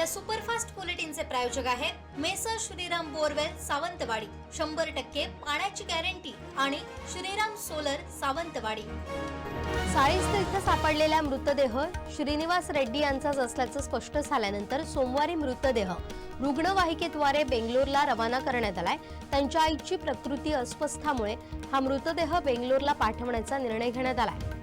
या सुपरफास्ट बुलेटिनचे प्रायोजक आहेत मेसर श्रीराम बोरवेल सावंतवाडी. शंभर टक्के पाण्याची गॅरंटी आणि श्रीराम सोलर सावंतवाडी. साळीस्थ इथं सापडलेला मृतदेह श्रीनिवास रेड्डी यांचाच असल्याचं स्पष्ट झाल्यानंतर सोमवारी मृतदेह रुग्णवाहिकेद्वारे बेंगलोरला रवाना करण्यात आलाय. त्यांच्या आईची प्रकृती अस्वस्थामुळे हा मृतदेह बेंगलोरला पाठवण्याचा निर्णय घेण्यात आलाय.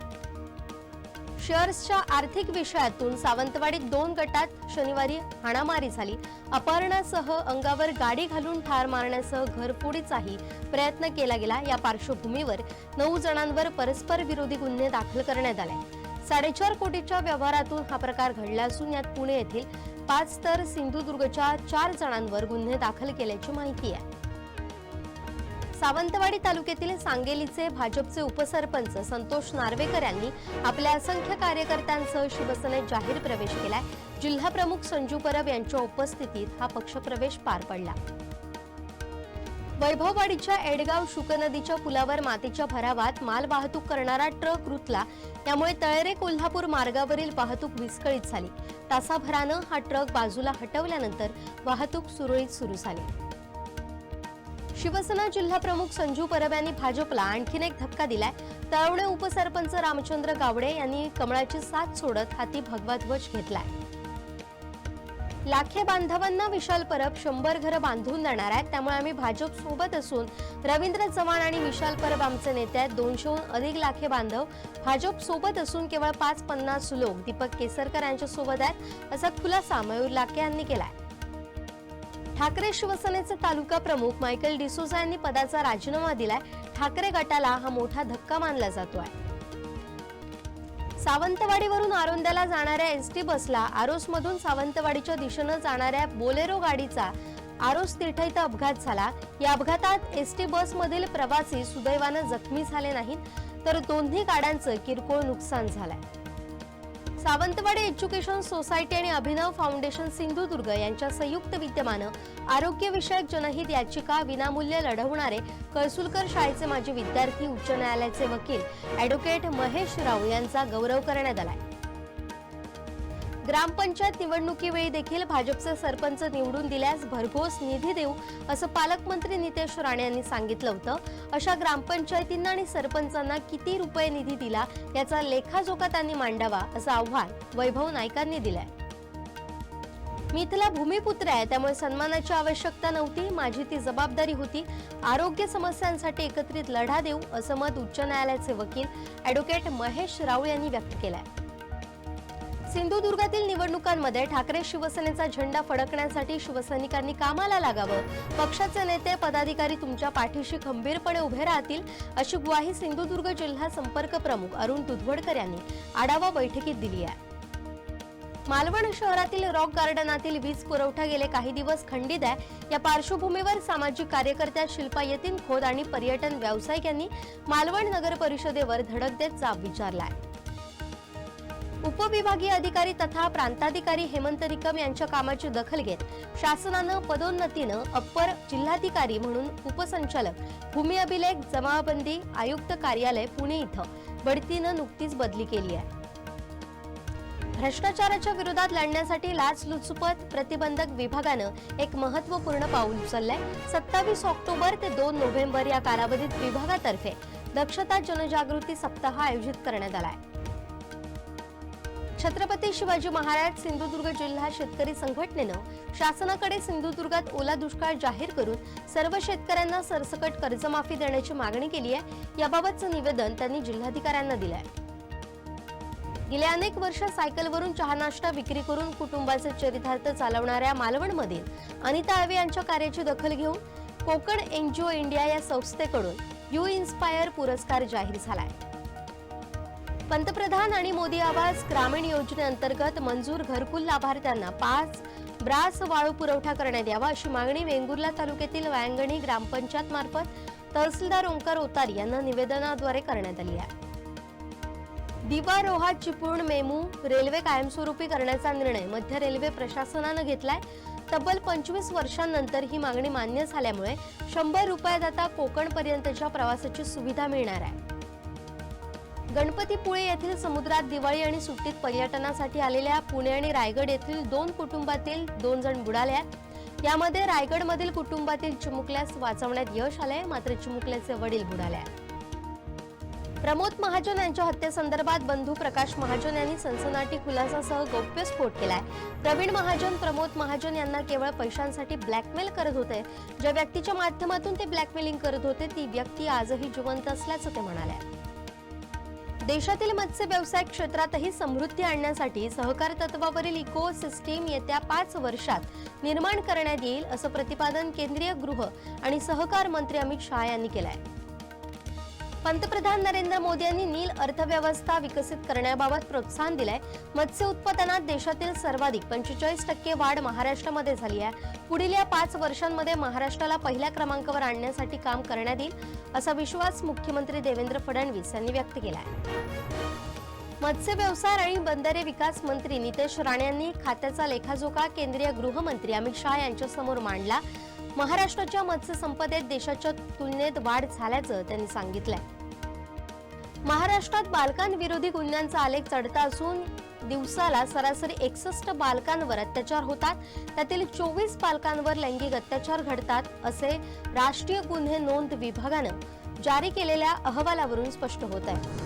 शेअर्सच्या आर्थिक विषयातून सावंतवाडीत दोन गटात शनिवारी हाणामारी झाली. अपहरणासह अंगावर गाडी घालून ठार मारण्यासह घरफोडीचाही प्रयत्न केला गेला. या पार्श्वभूमीवर नऊ जणांवर परस्पर विरोधी गुन्हे दाखल करण्यात आले. साडेचार कोटीच्या व्यवहारातून हा प्रकार घडला असून यात पुणे येथील पाच तर सिंधुदुर्गच्या चार जणांवर गुन्हे दाखल केल्याची माहिती आहे. सावंतवाडी तालुक्यातील सांगेलीचे भाजपचे उपसरपंच संतोष नार्वेकर यांनी आपल्या असंख्य कार्यकर्त्यांसह शिवसेनेत जाहीर प्रवेश केलाय. जिल्हाप्रमुख संजू परब यांच्या उपस्थितीत हा पक्षप्रवेश पार पडला. वैभववाडीच्या एडगाव शुकनदीच्या पुलावर मातीच्या भरावात माल वाहतूक करणारा ट्रक रुतला. त्यामुळे तळेरे कोल्हापूर मार्गावरील वाहतूक विस्कळीत झाली. तासाभरानं हा ट्रक बाजूला हटवल्यानंतर वाहतूक सुरळीत सुरू झाली. शिवसेना जिल्हा प्रमुख संजू परब यांनी भाजपला आणखीन एक धक्का दिलाय. तळवणे उपसरपंच रामचंद्र गावडे यांनी कमळाची साथ सोडत हाती भगवा ध्वज घेतलाय. लाखे बांधवांना विशाल परब शंभर घरं बांधून देणार आहेत. त्यामुळे आम्ही भाजप सोबत असून रवींद्र चव्हाण आणि विशाल परब आमचे नेते आहेत. दोनशेहून अधिक लाखे बांधव भाजप सोबत असून केवळ पाच पन्नास लोक दीपक केसरकर यांच्या सोबत आहेत असा खुलासा मयूर लाखे यांनी केलाय. ठाकरे शिवसेनेचे तालुका प्रमुख मायकल डिसोजा यांनी पदाचा राजीनामा दिलाय. ठाकरे गटाला हा मोठा धक्का मानला जातो आहे सावंतवाडीवरून आरोंद्याला जाणाऱ्या एस टी बसला आरोसमधून सावंतवाडीच्या दिशेनं जाणाऱ्या बोलेरो गाडीचा आरोस तिर्थ इथं अपघात झाला. या अपघातात एस टी बसमधील प्रवासी सुदैवानं जखमी झाले नाहीत तर दोन्ही गाड्यांचं किरकोळ नुकसान झालंय. सावंतवाडी एज्युकेशन सोसायटी आणि अभिनव फाउंडेशन सिंधुदुर्ग यांच्या संयुक्त विद्यमानं आरोग्यविषयक जनहित याचिका विनामूल्य लढवणारे कळसुलकर शाळेचे माजी विद्यार्थी उच्च न्यायालयाचे वकील ॲडव्होकेट महेश राव यांचा गौरव करण्यात आलाय. ग्रामपंचायत निवडणुकीवेळी देखील भाजपचे सरपंच निवडून दिल्यास भरघोस निधी देऊ असं पालकमंत्री नितेश राणे यांनी सांगितलं होतं. अशा ग्रामपंचायतींना आणि सरपंचांना किती रुपये निधी दिला याचा लेखाजोखा त्यांनी मांडावा असं आव्हान वैभव नाईकांनी दिलंय. मी इथला भूमिपुत्र आहे त्यामुळे सन्मानाची आवश्यकता नव्हती. माझी ती जबाबदारी होती. आरोग्य समस्यांसाठी एकत्रित लढा देऊ असं मत उच्च न्यायालयाचे वकील अॅडव्होकेट महेश राऊळ यांनी व्यक्त केलंय. सिंधुदुर्गातील निवडणुकांमध्ये ठाकरे शिवसेनेचा झेंडा फडकण्यासाठी शिवसैनिकांनी कामाला लागावं. पक्षाचे नेते पदाधिकारी तुमच्या पाठीशी खंबीरपणे उभे राहतील अशी ग्वाही सिंधुदुर्ग जिल्हा संपर्क प्रमुख अरुण दुधवडकर यांनी आढावा बैठकीत दिली आहे. मालवण शहरातील रॉक गार्डनातील वीज पुरवठा गेले काही दिवस खंडित आहे. या पार्श्वभूमीवर सामाजिक कार्यकर्त्या शिल्पा यतीन खोद आणि पर्यटन व्यावसायिक यांनी मालवण नगर परिषदेवर धडक देत जाब आहे उपविभागीय अधिकारी तथा प्रांताधिकारी हेमंत निकम यांच्या कामाची दखल घेत शासनानं पदोन्नतीनं अप्पर जिल्हाधिकारी म्हणून उपसंचालक भूमी अभिलेख जमाबंदी आयुक्त कार्यालय पुणे इथं बढतीनं नुकतीच बदली केली आहे. भ्रष्टाचाराच्या विरोधात लढण्यासाठी लाचलुचपत प्रतिबंधक विभागानं एक महत्त्वपूर्ण पाऊल उचललंय. सत्तावीस ऑक्टोबर ते दोन नोव्हेंबर या कालावधीत विभागातर्फे दक्षता जनजागृती सप्ताह आयोजित करण्यात आलाय. छत्रपती शिवाजी महाराज सिंधुदुर्ग जिल्हा शेतकरी संघटनेनं शासनाकडे सिंधुदुर्गात ओला दुष्काळ जाहीर करून सर्व शेतकऱ्यांना सरसकट कर्जमाफी देण्याची मागणी केली आहे. याबाबतचं निवेदन त्यांनी जिल्हाधिकाऱ्यांना दिलं आहे गेल्या अनेक वर्ष सायकलवरून चहा नाश्ता विक्री करून कुटुंबाचे चरितार्थ चालवणाऱ्या मालवणमधील अनिता आळवे यांच्या कार्याची दखल घेऊन कोकण एनजीओ इंडिया या संस्थेकडून यू इन्स्पायर पुरस्कार जाहीर झाला आहे पंतप्रधान आणि मोदी आवास ग्रामीण योजनेअंतर्गत मंजूर घरकुल लाभार्थ्यांना पाच ब्रास वाळू पुरवठा करण्यात यावा अशी मागणी वेंगुर्ला तालुक्यातील वायंगणी ग्रामपंचायत मार्फत तहसीलदार ओंकार ओतारी यांना निवेदनाद्वारे करण्यात आली आहे. दिवा रोहा चिपळूण मेमू रेल्वे कायमस्वरूपी करण्याचा निर्णय मध्य रेल्वे प्रशासनानं घेतलाय. तब्बल पंचवीस वर्षांनंतर ही मागणी मान्य झाल्यामुळे शंभर रुपयात आता कोकणपर्यंतच्या प्रवासाची सुविधा मिळणार आहे. गणपतीपुळे येथील समुद्रात दिवाळी आणि सुट्टीत पर्यटनासाठी आलेल्या पुणे आणि रायगड येथील दोन कुटुंबातील दोन जण बुडाले यामध्ये रायगडमधील कुटुंबातील चिमुकल्यास वाचवण्यात यश आलंय मात्र चिमुकल्याचे वडील बुडाले प्रमोद महाजन यांच्या हत्येसंदर्भात बंधू प्रकाश महाजन यांनी सनसनाटी खुलासासह गौप्यस्फोट केलाय. प्रवीण महाजन प्रमोद महाजन यांना केवळ पैशांसाठी ब्लॅकमेल करत होते. ज्या व्यक्तीच्या माध्यमातून ते ब्लॅकमेलिंग करत होते ती व्यक्ती आजही जिवंत असल्याचं ते म्हणाले. देशातील मत्स्य व्यवसाय क्षेत्रातही समृद्धी आणण्यासाठी सहकार तत्वावरील इको सिस्टीम येत्या पाच वर्षात निर्माण करण्यात येईल असं प्रतिपादन केंद्रीय गृह आणि सहकार मंत्री अमित शहा यांनी केलं आहे पंतप्रधान नरेंद्र मोदी यांनी नील अर्थव्यवस्था विकसित करण्याबाबत प्रोत्साहन दिलंय. मत्स्य उत्पादनात देशातील सर्वाधिक पंचेचाळीस टक्के वाढ महाराष्ट्रामध्ये झाली आहे. पुढील या पाच वर्षांमध्ये महाराष्ट्राला पहिल्या क्रमांकावर आणण्यासाठी काम करण्यात येईल असा विश्वास मुख्यमंत्री देवेंद्र फडणवीस यांनी व्यक्त केला आहे मत्स्य व्यवसाय आणि बंदरे विकास मंत्री नितेश राणे यांनी खात्याचा लेखाजोखा केंद्रीय गृहमंत्री अमित शहा यांच्यासमोर मांडला. महाराष्ट्राच्या मत्स्य संपदेत देशाच्या तुलनेत वाढ झाल्याचं त्यांनी सांगितलंय. महाराष्ट्रात बालकांविरोधी गुन्ह्यांचा आलेख चढता असून दिवसाला सरासरी एकसष्ट बालकांवर अत्याचार होतात. त्यातील चोवीस बालकांवर लैंगिक अत्याचार घडतात असे राष्ट्रीय गुन्हे नोंद विभागानं जारी केलेल्या अहवालावरून स्पष्ट होत आहे.